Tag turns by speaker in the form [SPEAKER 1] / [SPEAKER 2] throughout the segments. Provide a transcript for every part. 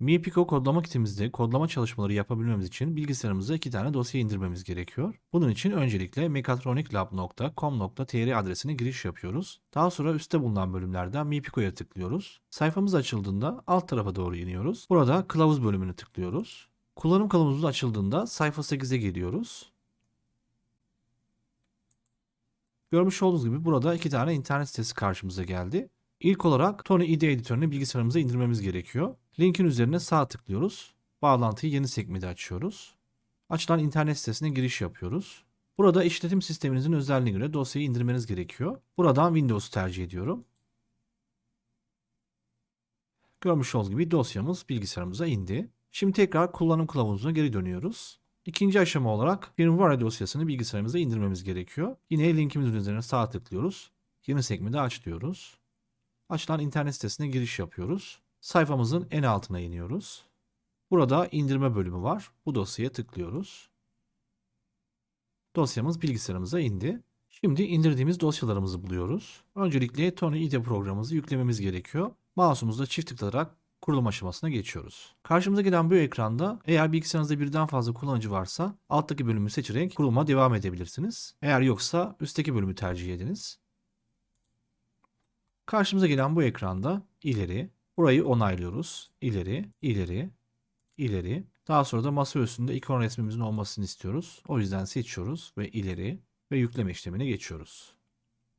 [SPEAKER 1] MiPico kodlama kitimizde kodlama çalışmaları yapabilmemiz için bilgisayarımıza iki tane dosya indirmemiz gerekiyor. Bunun için öncelikle mechatroniclab.com.tr adresine giriş yapıyoruz. Daha sonra üstte bulunan bölümlerden MiPico'ya tıklıyoruz. Sayfamız açıldığında alt tarafa doğru iniyoruz. Burada kılavuz bölümünü tıklıyoruz. Kullanım kılavuzumuz açıldığında sayfa 8'e geliyoruz. Görmüş olduğunuz gibi burada iki tane internet sitesi karşımıza geldi. İlk olarak Tony IDE editörünü bilgisayarımıza indirmemiz gerekiyor. Linkin üzerine sağ tıklıyoruz. Bağlantıyı yeni sekmede açıyoruz. Açılan internet sitesine giriş yapıyoruz. Burada işletim sisteminizin özelliğine göre dosyayı indirmeniz gerekiyor. Buradan Windows'u tercih ediyorum. Görmüş olduğunuz gibi dosyamız bilgisayarımıza indi. Şimdi tekrar kullanım kılavuzuna geri dönüyoruz. İkinci aşama olarak firmware dosyasını bilgisayarımıza indirmemiz gerekiyor. Yine linkimizin üzerine sağ tıklıyoruz. Yeni sekmede aç diyoruz. Açılan internet sitesine giriş yapıyoruz. Sayfamızın en altına iniyoruz. Burada indirme bölümü var. Bu dosyaya tıklıyoruz. Dosyamız bilgisayarımıza indi. Şimdi indirdiğimiz dosyalarımızı buluyoruz. Öncelikle Tony IDE programımızı yüklememiz gerekiyor. Mouse'umuzla çift tıklayarak kurulum aşamasına geçiyoruz. Karşımıza gelen bu ekranda eğer bilgisayarınızda birden fazla kullanıcı varsa alttaki bölümü seçerek kuruluma devam edebilirsiniz. Eğer yoksa üstteki bölümü tercih ediniz. Karşımıza gelen bu ekranda ileri, burayı onaylıyoruz. İleri, ileri, ileri. Daha sonra da masa üstünde ikon resmimizin olmasını istiyoruz. O yüzden seçiyoruz ve ileri ve yükleme işlemine geçiyoruz.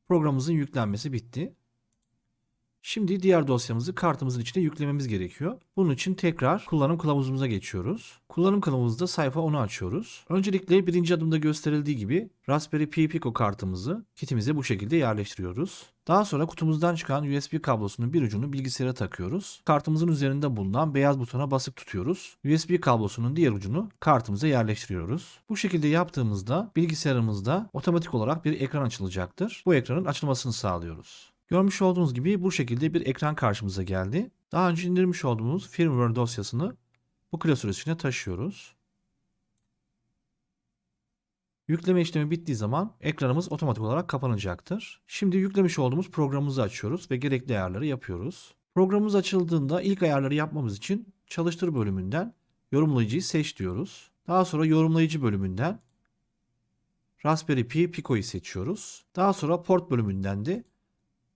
[SPEAKER 1] Programımızın yüklenmesi bitti. Şimdi diğer dosyamızı kartımızın içine yüklememiz gerekiyor. Bunun için tekrar kullanım kılavuzumuza geçiyoruz. Kullanım kılavuzda sayfa 10'u açıyoruz. Öncelikle birinci adımda gösterildiği gibi Raspberry Pi Pico kartımızı kitimize bu şekilde yerleştiriyoruz. Daha sonra kutumuzdan çıkan USB kablosunun bir ucunu bilgisayara takıyoruz. Kartımızın üzerinde bulunan beyaz butona basıp tutuyoruz. USB kablosunun diğer ucunu kartımıza yerleştiriyoruz. Bu şekilde yaptığımızda bilgisayarımızda otomatik olarak bir ekran açılacaktır. Bu ekranın açılmasını sağlıyoruz. Görmüş olduğunuz gibi bu şekilde bir ekran karşımıza geldi. Daha önce indirmiş olduğumuz firmware dosyasını bu klasör içine taşıyoruz. Yükleme işlemi bittiği zaman ekranımız otomatik olarak kapanacaktır. Şimdi yüklemiş olduğumuz programımızı açıyoruz ve gerekli ayarları yapıyoruz. Programımız açıldığında ilk ayarları yapmamız için çalıştır bölümünden yorumlayıcıyı seç diyoruz. Daha sonra yorumlayıcı bölümünden Raspberry Pi Pico'yu seçiyoruz. Daha sonra port bölümünden de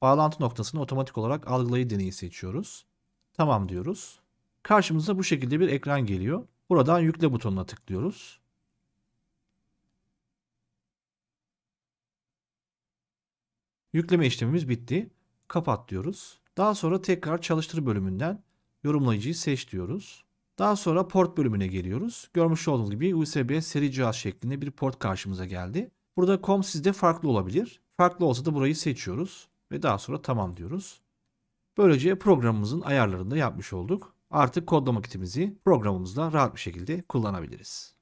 [SPEAKER 1] bağlantı noktasını otomatik olarak algılayı deneyi seçiyoruz. Tamam diyoruz. Karşımıza bu şekilde bir ekran geliyor. Buradan yükle butonuna tıklıyoruz. Yükleme işlemimiz bitti. Kapat diyoruz. Daha sonra tekrar çalıştır bölümünden yorumlayıcıyı seç diyoruz. Daha sonra port bölümüne geliyoruz. Görmüş olduğunuz gibi USB seri cihaz şeklinde bir port karşımıza geldi. Burada COM sizde farklı olabilir. Farklı olsa da burayı seçiyoruz ve daha sonra tamam diyoruz. Böylece programımızın ayarlarını da yapmış olduk. Artık kodlama kitimizi programımızda rahat bir şekilde kullanabiliriz.